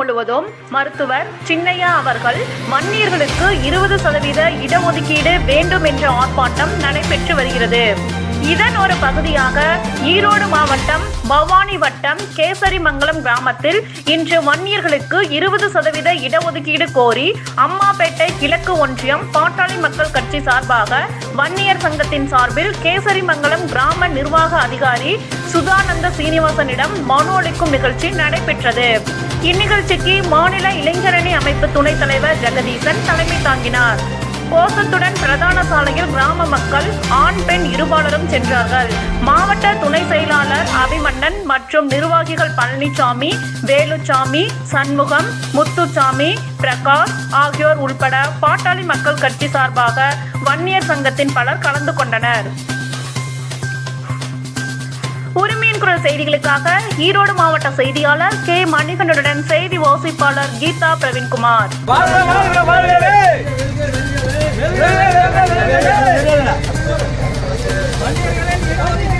முழுவதும் மருத்துவர் சின்னையா அவர்கள் வன்னியர்களுக்கு இருபது சதவீத இடஒதுக்கீடு வேண்டும் என்ற ஆர்ப்பாட்டம் நடைபெற்று வருகிறது. இதன் ஒரு பகுதியாக ஈரோடு மாவட்டம் பவானி வட்டம் கேசரிமங்கலம் கிராமத்தில் இன்று வன்னியர்களுக்கு இருபது சதவீத இடஒதுக்கீடு கோரி அம்மாப்பேட்டை கிழக்கு ஒன்றியம் பாட்டாளி மக்கள் கட்சி சார்பாக வன்னியர் சங்கத்தின் சார்பில் கேசரிமங்கலம் கிராம நிர்வாக அதிகாரி சுதானந்த சீனிவாசனிடம் மனு அளிக்கும் நிகழ்ச்சி நடைபெற்றது. இந்நிகழ்ச்சிக்கு மாநில இளைஞரணி அமைப்பு துணைத் தலைவர் ஜெகதீசன் தலைமை தாங்கினார். கோஷத்துடன் பிரதான சாலையில் கிராம மக்கள் ஆண் பெண் இருபாலரும் சென்றார்கள். மாவட்ட துணை செயலாளர் அபிமன்னன் மற்றும் நிர்வாகிகள் பழனிசாமி வேலுச்சாமி சண்முகம் முத்துசாமி பிரகாஷ் ஆகியோர் உள்பட பாட்டாளி மக்கள் கட்சி சார்பாக வன்னியர் சங்கத்தின் பலர் கலந்து கொண்டனர். உரிமையின் குரல் செய்திகளுக்காக ஈரோடு மாவட்ட செய்தியாளர் கே. மணிகண்டனுடன் செய்தி வாசிப்பாளர் கீதா பிரவீன்குமார். Oh yeah.